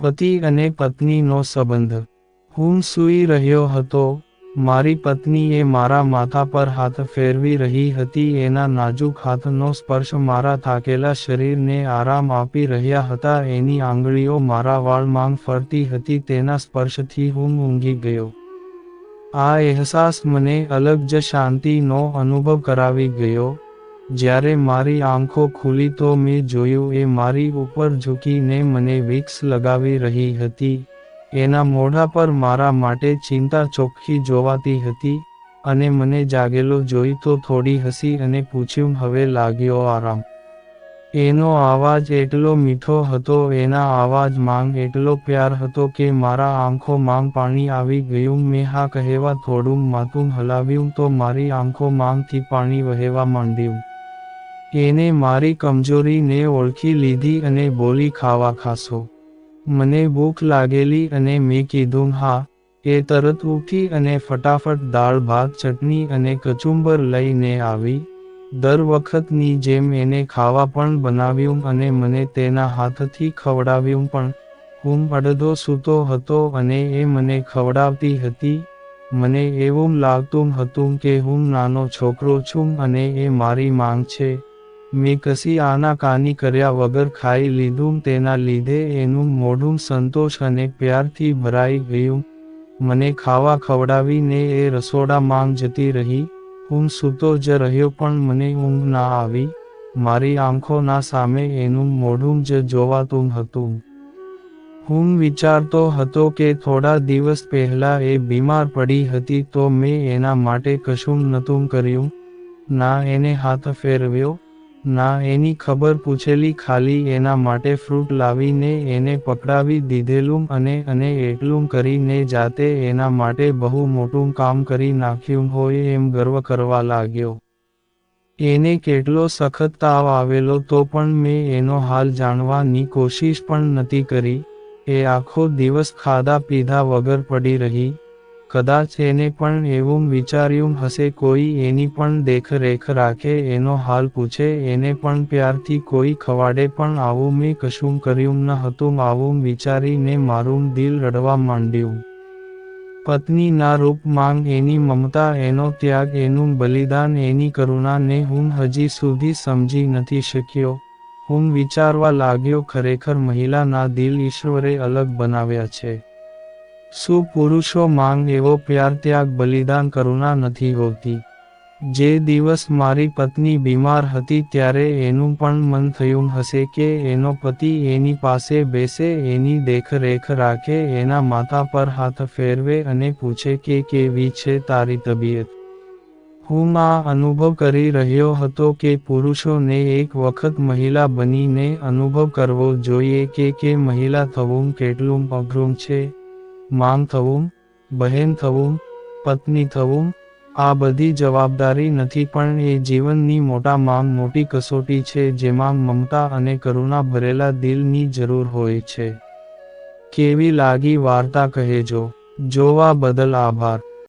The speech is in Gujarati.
પતિ અને પત્નીનો સંબંધ. હું સૂઈ રહ્યો હતો. મારી પત્નીએ મારા માથા પર હાથ ફેરવી રહી હતી. એના નાજુક હાથનો સ્પર્શ મારા થાકેલા શરીરને આરામ આપી રહ્યા હતા. એની આંગળીઓ મારા વાળમાં ફરતી હતી. તેના સ્પર્શથી હું ઊંઘી ગયો. આ અહેસાસ મને અલગ જ શાંતિનો અનુભવ કરાવી ગયો. જ્યારે મારી આંખો ખુલી તો મેં જોયું એ મારી ઉપર ઝૂકીને મને વિક્સ લગાવી રહી હતી. એના મોઢા પર મારા માટે ચિંતા ચોખ્ખી જોવાતી હતી અને મને જાગેલો જોઈ તો થોડી હસી અને પૂછ્યું, હવે લાગ્યો આરામ? એનો અવાજ એટલો મીઠો હતો, એના અવાજ માંગ એટલો પ્યાર હતો કે મારા આંખો માંગ પાણી આવી ગયું. મેં હા કહેવા થોડું માથું હલાવ્યું તો મારી આંખો માંગથી પાણી વહેવા માંડ્યું. એને મારી કમજોરીને ઓળખી લીધી અને બોલી, ખાવા ખાશો. મને ભૂખ લાગેલી અને મેં કીધું, હા. એ તરત ઉઠી અને ફટાફટ દાળ, ભાત, ચટણી અને કચુંબર લઈને આવી. દર વખતની જેમ એને ખાવા પણ બનાવ્યું અને મને તેના હાથથી ખવડાવ્યું પણ. હું અડધો સૂતો હતો અને એ મને ખવડાવતી હતી. મને એવું લાગતું હતું કે હું નાનો છોકરો છું અને એ મારી માંગ છે. મેં કશી આનાકાની કર્યા વગર ખાઈ લીધું, તેના લીધે એનું મોઢું સંતોષ અને પ્યારથી ભરાઈ ગયું. મને ખાવા ખવડાવીને એ રસોડા માંગ જતી રહી. હું સૂતો જ રહ્યો પણ મને ઊંઘ ના આવી. મારી આંખોના સામે એનું મોઢું જ જોવાતું હતું. હું વિચારતો હતો કે થોડા દિવસ પહેલા એ બીમાર પડી હતી તો મેં એના માટે કશું નહોતું કર્યું. ના, એને હાથ ફેરવ્યો. ના, એની ખબર પૂછેલી ખાલી એના માટે ફ્રૂટ લાવીને એને પકડાવી દીધેલું અને અને એટલું કરીને જાતે એના માટે બહુ મોટું કામ કરી નાખ્યું હોય એમ ગર્વ કરવા લાગ્યો. એને કેટલો સખત તાવ આવેલો તો પણ મેં એનો હાલ જાણવાની કોશિશ પણ નથી કરી. એ આખો દિવસ ખાધા પીધા વગર પડી રહી. કદાચ એને પણ એવું વિચાર્યું હશે, કોઈ એની પણ દેખરેખ રાખે, એનો હાલ પૂછે, એને પણ પ્યારથી કોઈ ખવાડે, પણ આવું મેં કશું કર્યું ન હતું, આવું વિચારીને મારું દિલ રડવા માંડ્યું. પત્નીના રૂપ માંગ, એની મમતા, એનો ત્યાગ, એનું બલિદાન, એની કરુણાને હું હજી સુધી સમજી નથી શક્યો. હું વિચારવા લાગ્યો, ખરેખર મહિલાના દિલ ઈશ્વરે અલગ બનાવ્યા છે. શું પુરુષો માંગ એવો પ્યાર ત્યાગ બલિદાન કરુણા નથી હોતી. જે દિવસ મારી પત્ની બીમાર હતી ત્યારે એનું પણ મન થયું હશે કે એનો પતિ એની પાસે બેસે, એની દેખરેખ રાખે, એના માથા પર હાથ ફેરવે અને પૂછે કે કેવી છે તારી તબિયત? હું આ અનુભવ કરી રહ્યો હતો કે પુરુષોને એક વખત મહિલા બનીને અનુભવ કરવો જોઈએ કે કે મહિલા થવું કેટલું અઘરું છે. માંગ થવું બહેન થવું, પત્ની થવું, આ બધી જવાબદારી નથી પણ એ જીવનની મોટા માંગ મોટી કસોટી છે જેમાં મમતા અને કરુણા ભરેલા દિલની જરૂર હોય છે. કેવી લાગી વાર્તા કહેજો. જોવા બદલ આભાર.